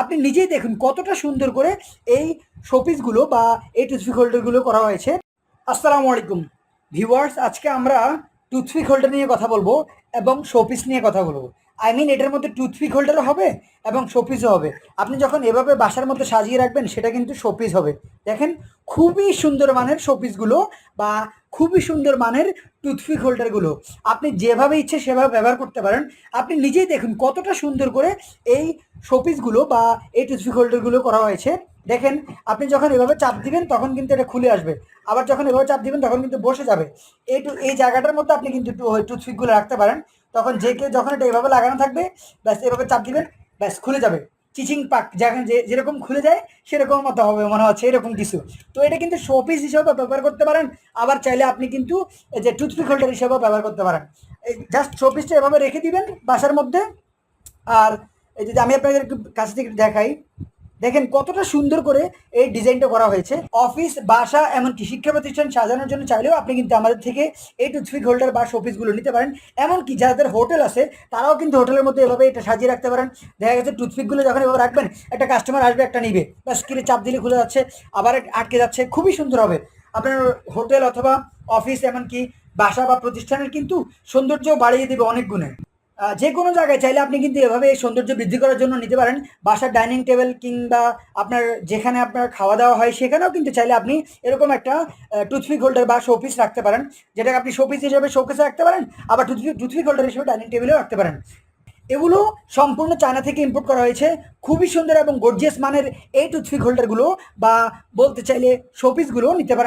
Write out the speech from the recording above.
আপনি নিজেই দেখুন কতটা সুন্দর করে এই শোপিসগুলো বা এই টুথপিক হোল্ডারগুলো করা হয়েছে। আসসালামু আলাইকুম। ভিউয়ার্স, আজকে আমরা টুথপিক হোল্ডার নিয়ে কথা বলব এবং শোপিস নিয়ে কথা বলব। আই মিন এটার মধ্যে টুথপিক হোল্ডারও হবে এবং শোপিসও হবে। আপনি যখন এভাবে বাসার মধ্যে সাজিয়ে রাখবেন, সেটা কিন্তু শোপিস হবে। দেখেন খুবই সুন্দর মানের শোপিসগুলো বা খুবই সুন্দর মানের টুথপিক হোল্ডারগুলো আপনি যেভাবে ইচ্ছে সেভাবে ব্যবহার করতে পারেন। আপনি নিজেই দেখুন কতটা সুন্দর করে এই শোপিসগুলো বা এই টুথপিক হোল্ডারগুলো করা হয়েছে। দেখেন, আপনি যখন এভাবে চাপ দিবেন তখন কিন্তু এটা খুলে আসবে। আবার যখন এভাবে চাপ দিবেন তখন কিন্তু বসে যাবে। এই টু- এই জায়গাটার মধ্যে আপনি কিন্তু টুথপিকগুলো রাখতে পারেন। তখন যে কেউ যখন এটা এভাবে লাগানো থাকবে, ব্যাস এভাবে চাপ দিবেন, ব্যাস খুলে যাবে। চিচিং পাক, যেখানে যে যেরকম খুলে যায়, সেরকম মতো হবে মনে হচ্ছে, এরকম কিছু। তো এটা কিন্তু শোপিস হিসেবে ব্যবহার করতে পারেন, আবার চাইলে আপনি কিন্তু যে টুথপিক হোল্ডার হিসেবেও ব্যবহার করতে পারেন। জাস্ট শোপিসটা এভাবে রেখে দিবেন বাসার মধ্যে। আর এই যদি আমি আপনাদের কাছ থেকে দেখাই। দেখেন কতটা সুন্দর করে এই ডিজাইনটা করা হয়েছে। অফিস, বাসা, এমনকি শিক্ষা প্রতিষ্ঠান সাজানোর জন্য চাইলেও আপনি কিন্তু আমাদের থেকে এই টুথপিক হোল্ডার বা শোপিসগুলো নিতে পারেন। এমনকি যাদের হোটেল আছে, তারাও কিন্তু হোটেলের মধ্যে এভাবে এটা সাজিয়ে রাখতে পারেন। দেখা গেছে টুথপিকগুলো যখন এভাবে রাখবেন, একটা কাস্টমার আসবে, একটা নিবে। বা স্ক্রিনে চাপ দিলে খুলে যাচ্ছে, আবার আটকে যাচ্ছে। খুবই সুন্দর হবে। আপনার হোটেল অথবা অফিস, এমনকি বাসা বা প্রতিষ্ঠানের কিন্তু সৌন্দর্য বাড়িয়ে দেবে অনেক গুণে। যে কোনো জায়গায় চাইলে আপনি কিন্তু এভাবে এই সৌন্দর্য বৃদ্ধি করার জন্য নিতে পারেন। বাসার ডাইনিং টেবিল কিংবা আপনার যেখানে আপনার খাওয়া দাওয়া হয়, সেখানেও কিন্তু চাইলে আপনি এরকম একটা টুথপিক হোল্ডার বা শোপিস রাখতে পারেন। যেটাকে আপনি শোপিস হিসেবে শোকেসে রাখতে পারেন, আবার টুথপিক টুথপিক হোল্ডার হিসেবে ডাইনিং টেবিলেও রাখতে পারেন। এগুলো সম্পূর্ণ চায়না থেকে ইম্পোর্ট করা হয়েছে। খুবই সুন্দর এবং গর্জিয়াস মানের এই টুথপিক হোল্ডারগুলো বা বলতে চাইলে শোপিসগুলো নিতে পারেন।